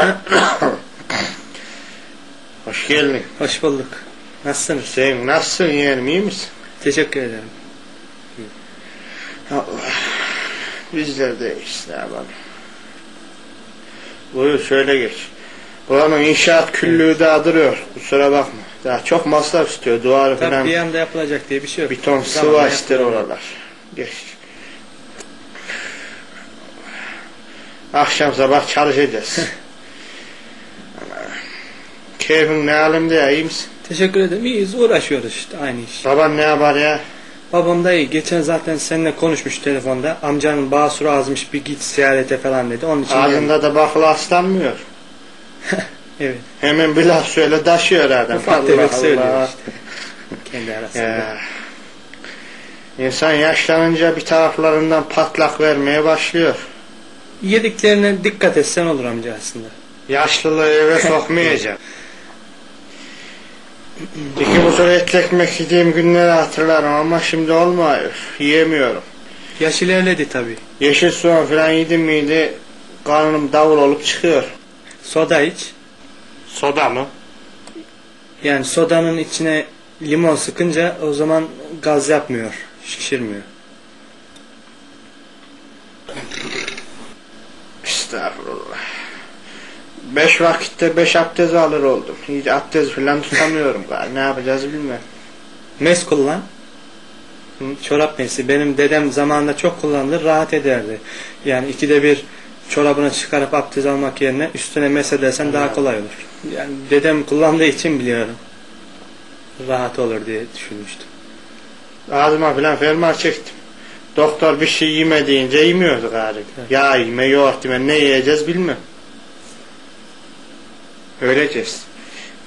geldin. Hoş bulduk. Nasılsınız? Sen nasılsın yeğenim iyi misin? Teşekkür ederim. Allah. Bizler de işte abi. Buyur şöyle geç. Buranın inşaat küllüğü daha duruyor. Kusura bakma. Daha çok masraf istiyor. Duvarı Tabii falan. bir anda yapılacak diye bir şey yok. Bir ton sıva ister oralar. Geç. Akşam sabah çalışacağız. Keyfin ne alemde iyi misin? Teşekkür ederim. İyiyiz. Uğraşıyoruz işte aynı iş. Baban ne yapar ya? Babam da iyi. Geçen zaten seninle konuşmuş telefonda. Amcanın basuru azmış bir git ziyarete falan dedi. Onun için. Ağzında da bakla aslanmıyor. Evet. Hemen bir laf söyle taşıyor adam. Ufak tefek söylüyor işte. Kendi arasında. Ya. İnsan yaşlanınca bir taraflarından patlak vermeye başlıyor. Yediklerine dikkat etsen olur amca aslında. Yaşlılığı eve sokmayacak. İki buçuk etli ekmek yediğim günleri hatırlarım ama şimdi olmuyor. Yiyemiyorum. Yaş ilerledi tabii. Yeşil soğan falan yedim miydi karnım davul olup çıkıyor. Soda iç. Soda mı? Yani sodanın içine limon sıkınca o zaman gaz yapmıyor. Şişirmiyor. Estağfurullah. Beş vakitte beş abdest alır oldum. Hiç abdest falan tutamıyorum galiba. Ne yapacağız bilmem. Mes kullan. Hı, Çorap mesi. Benim dedem zamanında çok kullanılır. Rahat ederdi. Yani ikide bir çorabını çıkarıp abdest almak yerine üstüne mes edersen daha kolay olur. Yani dedem kullandığı için biliyorum. Rahat olur diye düşünmüştüm. Ağzıma falan fermuar çektim. Doktor bir şey yeme deyince yemiyordu galiba. Evet. Ya yeme yoğurt yeme ne yiyeceğiz bilmem. Öleceğiz.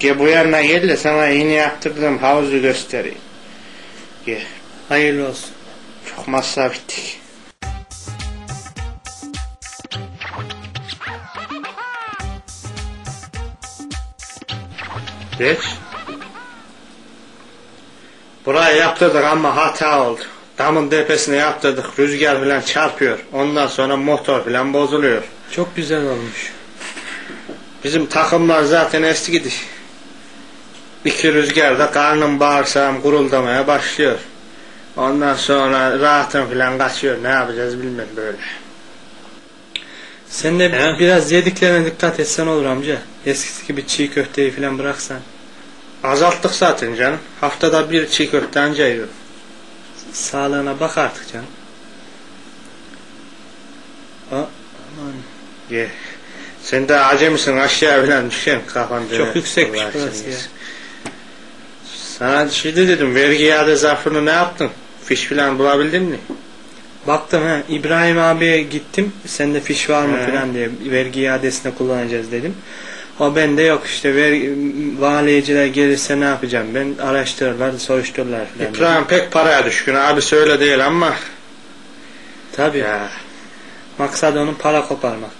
Gel bu yanına gel de sana yeni yaptırdığım havuzu göstereyim. Gel. Hayırlı olsun. Çok masraf ettik. Geç. Burayı yaptırdık ama hata oldu. Damın tepesine yaptırdık. Rüzgar falan çarpıyor. Ondan sonra motor falan bozuluyor. Çok güzel olmuş. Bizim takımlar zaten eski gidiş. İki rüzgarda karnım bağırsağım guruldamaya başlıyor. Ondan sonra rahatım falan kaçıyor. Ne yapacağız bilmem böyle. Sen de He? biraz yediklerine dikkat etsen olur amca. Eskisi gibi çiğ köfteyi falan bıraksan. Azalttık zaten canım. Haftada bir çiğ köfte anca yiyorum. Sağlığına bak artık canım. Aa, aman. Ye. Sen de acemisin aşağı falan düşen kafan Çok döner. yüksekmiş Allah burası ya. Sana şimdi dedim vergi iade zarfını ne yaptın? Fiş falan bulabildin mi? Baktım ha İbrahim abiye gittim. Sende fiş var mı He. falan diye vergi iadesine kullanacağız dedim. O bende yok işte ver, valiyeciler gelirse ne yapacağım ben araştırırlar soruştururlar falan. dedi. İbrahim pek paraya düşkün abi söyle değil ama Tabii. ya Maksat onun para koparmak.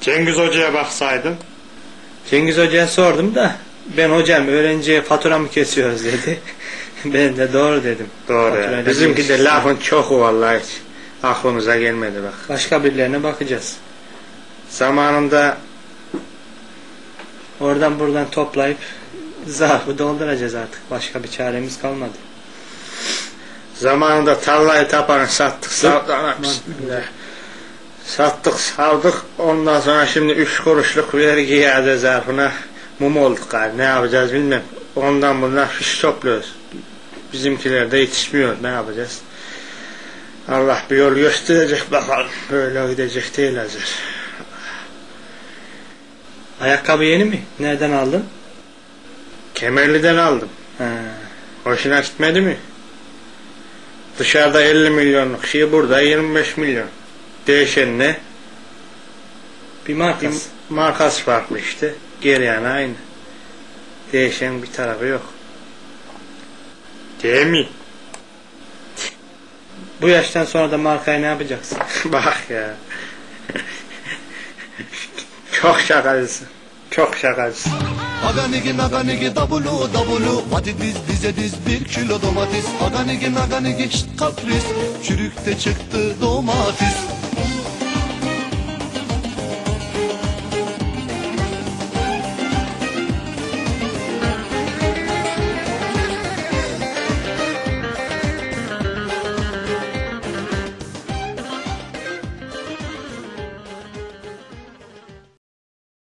Cengiz Hoca'ya baksaydın Cengiz Hoca'ya sordum da ben hocam öğrenciye fatura mı kesiyoruz dedi. ben de doğru dedim. doğru ya. Bizimki de lafın çoku vallahi hiç aklımıza gelmedi bak. Başka birilerine bakacağız. Zamanında Oradan buradan toplayıp zarfı dolduracağız artık. Başka bir çaremiz kalmadı. zamanında tarlayı tapanı sattık savdık. Sattık savdık ondan sonra şimdi üç kuruşluk vergi iade zarfına mum olduk galiba. Ne yapacağız bilmem. Ondan bundan fiş topluyoruz. Bizimkiler de yetişmiyor. Ne yapacağız? Allah bir yol gösterecek bakalım. Böyle gidecek değil hazır. Ayakkabı yeni mi? Nereden aldın? Kemerli'den aldım. Ha. Hoşuna gitmedi mi? Dışarıda 50 milyonluk şey burada 25 milyon. Değişen ne? Bir Bir markası. markası farklı işte. Geri yani aynı. Değişen bir tarafı yok. Değil mi? Bu yaştan sonra da markayı ne yapacaksın? Bak ya. Çok şakacısın. Çok şakacısın. Aganigi maganigi davulu davulu Patates bize diz bir kilo domates Aganigi maganigi şşt kapris Çürükte çıktı domates